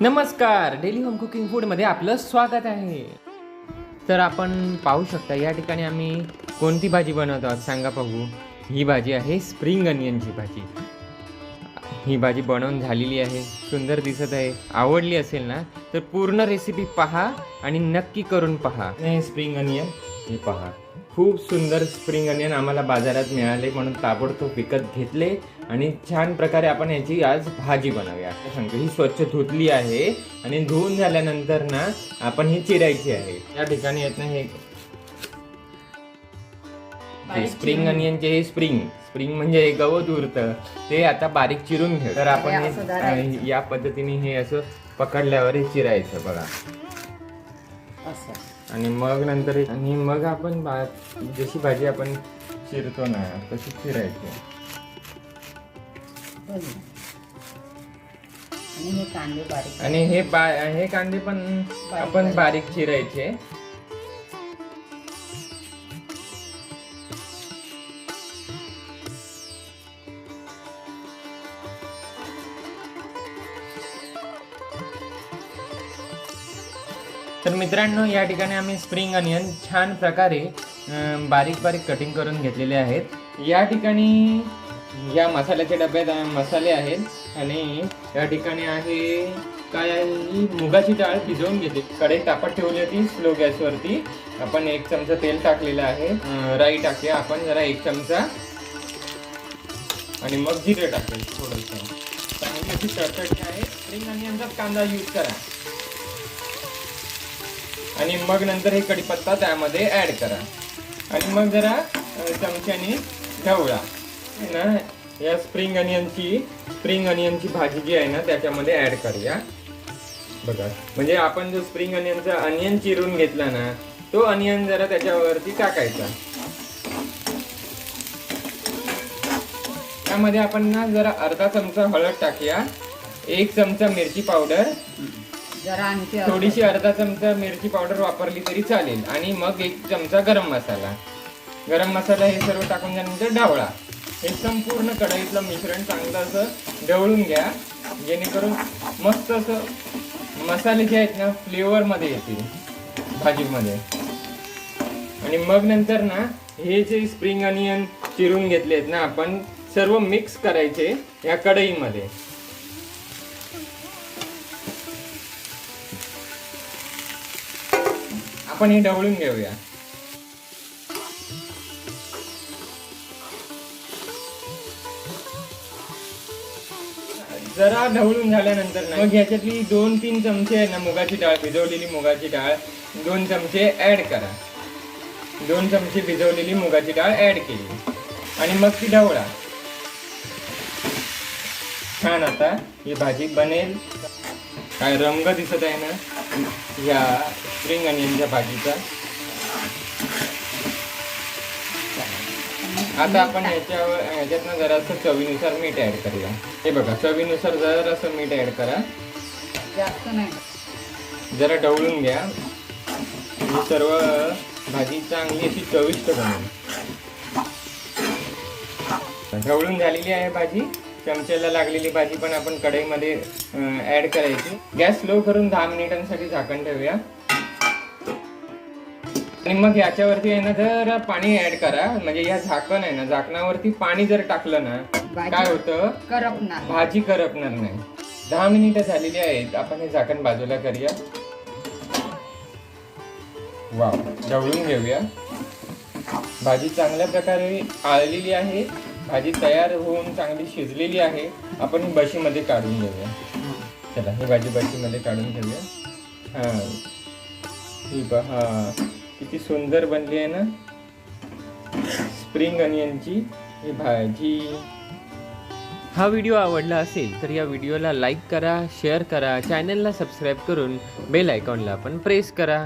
नमस्कार daily home cooking फूडमध्ये आपलं स्वागत आहे. तर आपण पाहू शकता या ठिकाणी आम्ही कोणती भाजी बनवतो आहोत सांगा पाहू. ही भाजी आहे स्प्रिंग अनियनची भाजी. ही भाजी बनवून झालेली आहे सुंदर दिसत आहे आवडली असेल ना तर पूर्ण रेसिपी पहा आणि नक्की करून पहा. हे स्प्रिंग अनियन. हे पहा. खूप सुंदर स्प्रिंग अनियन आम्हाला बाजारात मिळाले म्हणून ताबडतोब विकत घेतले. आणि छान प्रकारे आपण याची आज भाजी बनवूया. सांगतो ही स्वच्छ धुतली आहे आणि धुवून झाल्यानंतर ना आपण ही चिरायची आहे. या ठिकाणी येत ना हे. स्प्रिंग अनियनचे हे स्प्रिंग. स्प्रिंग म्हणजे हे गवत उरतं. ते आता बारीक चिरून घेऊ तर आपण हे या पद्धतीने हे असं पकडल्यावर हे चिरायचं बघा. आणि मग नंतर आणि मग आपण जशी भाजी आपण चिरतो ना तशी चिरायची. आणि हे कांदे बारीक आणि हे बा हे कांदे पण आपण बारीक चिरायचे. तर मित्रांनो या ठिकाणी आम्ही स्प्रिंग अनियन छान प्रकारे बारीक बारीक कटिंग करून घेतलेले आहेत. या ठिकाणी या मसाल्याच्या डब्यात मसाले आहेत आणि या ठिकाणी आहे काय आहे? मुगाची डाळ भिजवून घेतली कढई तापत ठेवली होती स्लो गॅसवरती. आपण एक चमचा तेल टाकलेलं आहे. राई टाकूया आपण. जरा एक चमचा. आणि मग जिरे टाकेल थोडंसं. चांगली अशी आहे. स्प्रिंग अनियनचाच कांदा यूज करा. आणि मग नंतर हे कढीपत्ता त्यामध्ये ॲड करा. आणि मग जरा चमच्याने ढवळा. है ना या स्प्रिंग अनियनची स्प्रिंग अनियनची भाजी जी आहे ना त्याच्यामध्ये ऍड करूया. बघा म्हणजे आपण जो स्प्रिंग अनियनचा अनियन चिरून घेतला ना तो अनियन जरा त्याच्यावरती टाकायचा. त्यामध्ये आपण ना जरा अर्धा चमचा हळद टाकूया एक चमचा मिरची पावडर जरा आणखी थोडीशी अर्धा चमचा मिरची पावडर वापरली तरी चालेल. आणि मग एक चमचा गरम मसाला. गरम मसाला हे सर्व टाकून झाल्यानंतर ढवळा हे संपूर्ण कढईतलं मिश्रण चांगलं असं ढवळून घ्या. जेणेकरून मस्त असं मसाले जे आहेत ना फ्लेवरमध्ये येतील भाजीमध्ये. आणि मग नंतर ना हे जे स्प्रिंग अनियन चिरून घेतले आहेत ना आपण सर्व मिक्स करायचे या कढईमध्ये. आपण हे ढवळून घेऊया. जरा ढवळून झाल्यानंतर ना मग ह्याच्यातली दोन तीन चमचे आहे ना मुगाची डाळ भिजवलेली मुगाची डाळ दोन चमचे ऍड करा. दोन चमचे भिजवलेली मुगाची डाळ ऍड केली. आणि मग ती ढवळा. छान आता ही भाजी बनेल. काय रंग दिसत आहे ना या स्प्रिंग अनियनच्या भाजीचा. आता आपण ह्याच्यावर ह्याच्यातनं जरासं चवीनुसार मीठ ऍड करूया. हे बघा चवीनुसार जरासं मीठ ऍड करा. जास्त नाही. जरा ढवळून घ्या. ही सर्व भाजी चांगली अशी चविष्ट बनेल ढवळून झालेली आहे भाजी. चमच्याला लागलेली भाजी पण आपण कढईमध्ये ऍड करायची. गॅस स्लो करून दहा मिनिटांसाठी झाकण ठेवूया. आणि मग याच्यावरती आहे ना जर पाणी ऍड करा. म्हणजे या झाकण आहे ना झाकणावरती पाणी जर टाकलं ना भाजी- काय होतं? करपणार. भाजी करपणार नाही. दहा मिनिटं झालेली आहेत. आपण हे झाकण बाजूला करूया. वाव ढवळून घेऊया. भाजी चांगल्या प्रकारे आळलेली आहे. भाजी तयार होऊन चांगली शिजलेली आहे. आपण ही बशीमध्ये काढून घेऊया. चला ही भाजी बशीमध्ये काढून घेऊया. हा. ही पहा किती सुंदर बनली आहे ना? स्प्रिंग अनियनची ही भाजी. हा व्हिडिओ आवडला असेल तर या व्हिडिओला लाईक करा शेअर करा चॅनलला सबस्क्राईब करून बेल आयकॉनला पण प्रेस करा.